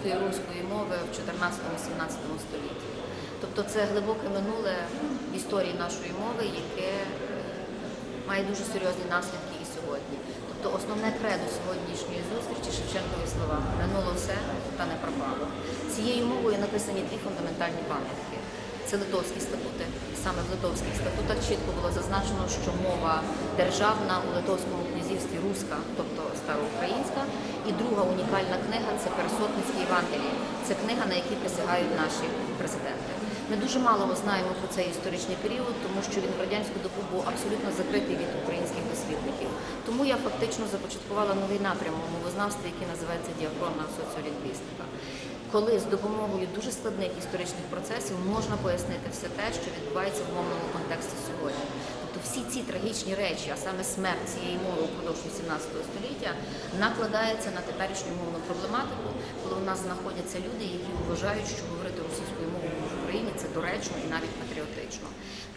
української руської мови в 14-17 столітті. Тобто це глибоке минуле в історії нашої мови, яке е, має дуже серйозні наслідки і сьогодні. Тобто основне кредо сьогоднішньої зустрічі Шевченкові слова минуло все та не пропало. Цією мовою написані дві фундаментальні пам'ятки. Це литовські статути. Саме в литовських статутах чітко було зазначено, що мова державна у Литовському князівстві руська, тобто староукраїнська. І друга унікальна книга це Пересотницькі Євангелії. Це книга, на якій присягають наші президенти. Ми дуже мало знаємо про цей історичний період, тому що він в радянську добу був абсолютно закритий від українських дослідників. Тому я фактично започаткувала новий напрямок мовознавства, який називається діахронна соціолінгвістика. Коли з допомогою дуже складних історичних процесів можна пояснити все те, що відбувається в мовному контексті сьогодні. Тобто всі ці трагічні речі, а саме смерть цієї мови впродовж 18 століття, накладається на теперішню мовну проблематику, коли у нас знаходяться люди, які вважають, що говорити російською мовою Україні це доречно і навіть патріотично.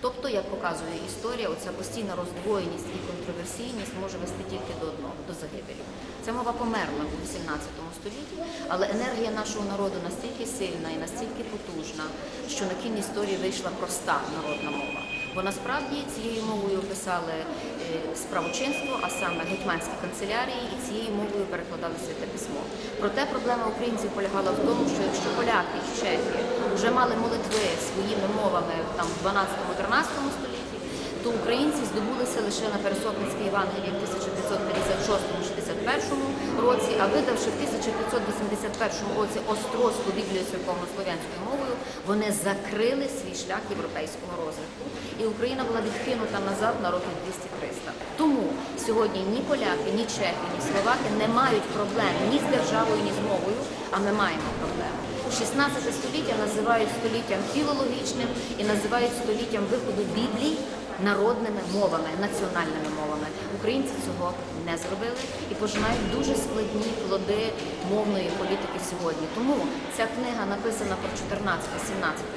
Тобто, як показує історія, оця постійна роздвоєність і контроверсійність може вести тільки до одного до загибелі. Ця мова померла у 18 столітті, але енергія нашого народу настільки сильна і настільки потужна, що на кінь історії вийшла проста народна мова. Бо насправді цією мовою писали е, справочинство, а саме гетьманські канцелярії, і цією мовою перекладали святе письмо. Проте проблема українців полягала в тому, що якщо поляки і чехи вже мали молитви своїми мовами там в 12-13 столітті, то українці здобулися лише на Пересопницькій Євангелії в 1556-61 році, а видавши в 1581 році Острозьку Біблію церковно-слов'янською мовою, вони закрили свій шлях європейського розвитку, і Україна була відкинута назад на років 200-300. Тому сьогодні ні поляки, ні чехи, ні словаки не мають проблем ні з державою, ні з мовою, а ми маємо проблеми. 16 століття називають століттям філологічним і називають століттям виходу Біблії народними мовами, національними мовами. Українці цього не зробили і пожинають дуже складні плоди мовної політики сьогодні. Тому ця книга, написана про 14-17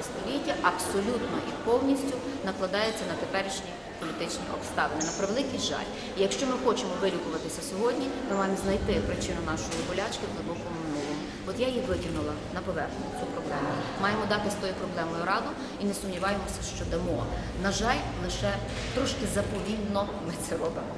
століття, абсолютно і повністю накладається на теперішні політичні обставини. На превеликий жаль. І якщо ми хочемо вилікуватися сьогодні, ми маємо знайти причину нашої болячки в глибокому минулому. От я її витягнула на поверхню цю проблему. Маємо дати з тою проблемою раду і не сумніваємося, що дамо. На жаль, лише трошки заповільно ми це робимо.